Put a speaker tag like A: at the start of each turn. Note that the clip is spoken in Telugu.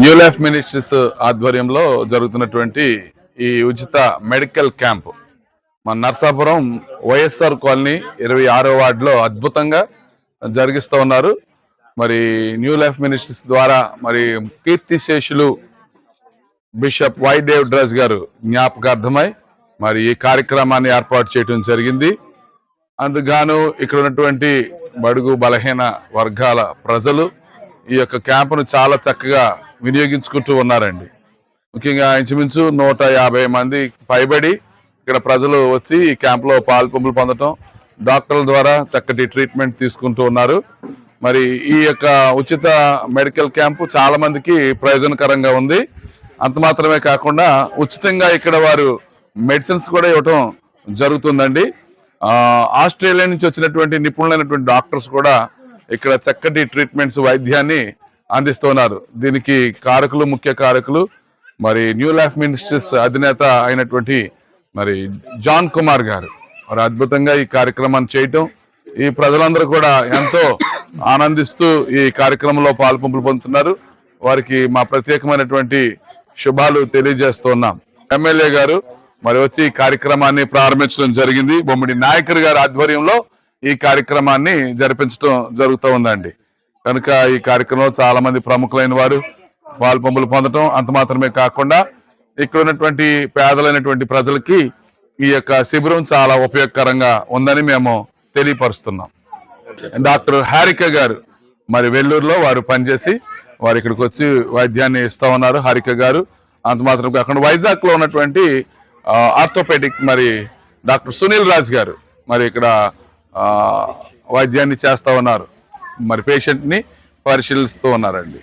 A: న్యూ లైఫ్ మినిస్ట్రీస్ ఆధ్వర్యంలో జరుగుతున్నటువంటి ఈ ఉచిత మెడికల్ క్యాంప్ మన నర్సాపురం వైఎస్ఆర్ కాలనీ ఇరవై ఆరో వార్డులో అద్భుతంగా జరిగిస్తూ ఉన్నారు. మరి న్యూ లైఫ్ మినిస్ట్రీస్ ద్వారా మరి కీర్తిశేషులు బిషప్ వైదేవ్ డ్రస్ గారు జ్ఞాపకార్థమై మరి ఈ కార్యక్రమాన్ని ఏర్పాటు చేయడం జరిగింది. అందుగాను ఇక్కడ ఉన్నటువంటి బడుగు బలహీన వర్గాల ప్రజలు ఈ యొక్క క్యాంపును చాలా చక్కగా వినియోగించుకుంటూ ఉన్నారండి. ముఖ్యంగా ఇంచుమించు నూట యాభై మంది పైబడి ఇక్కడ ప్రజలు వచ్చి ఈ క్యాంపులో పాల్పంపులు పొందటం డాక్టర్ల ద్వారా చక్కటి ట్రీట్మెంట్ తీసుకుంటూ ఉన్నారు. మరి ఈ యొక్క ఉచిత మెడికల్ క్యాంపు చాలా మందికి ప్రయోజనకరంగా ఉంది. అంత మాత్రమే కాకుండా ఉచితంగా ఇక్కడ వారు మెడిసిన్స్ కూడా ఇవ్వటం జరుగుతుందండి. ఆస్ట్రేలియా నుంచి వచ్చినటువంటి నిపుణులైనటువంటి డాక్టర్స్ కూడా ఇక్కడ చక్కటి ట్రీట్మెంట్స్ వైద్యాన్ని అందిస్తున్నారు. దీనికి కారకులు ముఖ్య కారకులు మరి న్యూ లైఫ్ మినిస్ట్రీస్ అధినేత అయినటువంటి మరి జాన్ కుమార్ గారు. మరి అద్భుతంగా ఈ కార్యక్రమాన్ని చేయటం ఈ ప్రజలందరూ కూడా ఎంతో ఆనందిస్తూ ఈ కార్యక్రమంలో పాల్పంపులు పొందుతున్నారు. వారికి మా ప్రత్యేకమైనటువంటి శుభాలు తెలియజేస్తున్నాం. ఎమ్మెల్యే గారు మరి వచ్చి ఈ కార్యక్రమాన్ని ప్రారంభించడం జరిగింది. బొమ్మిడి నాయకర్ గారి ఆధ్వర్యంలో ఈ కార్యక్రమాన్ని జరిపించడం జరుగుతూ ఉందండి. కనుక ఈ కార్యక్రమంలో చాలా మంది ప్రముఖులైన వారు పాలు పంపులు పొందటం అంత మాత్రమే కాకుండా ఇక్కడ ఉన్నటువంటి పేదలైనటువంటి ప్రజలకి ఈ యొక్క శిబిరం చాలా ఉపయోగకరంగా ఉందని మేము తెలియపరుస్తున్నాం. డాక్టర్ హారిక గారు మరి వెల్లూరులో వారు పనిచేసి వారు ఇక్కడికి వచ్చి వైద్యాన్ని ఇస్తా ఉన్నారు. హారిక గారు అంత మాత్రం కాకుండా వైజాగ్లో ఉన్నటువంటి ఆర్థోపెడిక్ మరి డాక్టర్ సునీల్ రాజ్ గారు మరి ఇక్కడ వైద్యాన్ని చేస్తా ఉన్నారు. మరి పేషెంట్ని పరిశీలిస్తూ ఉన్నారండి.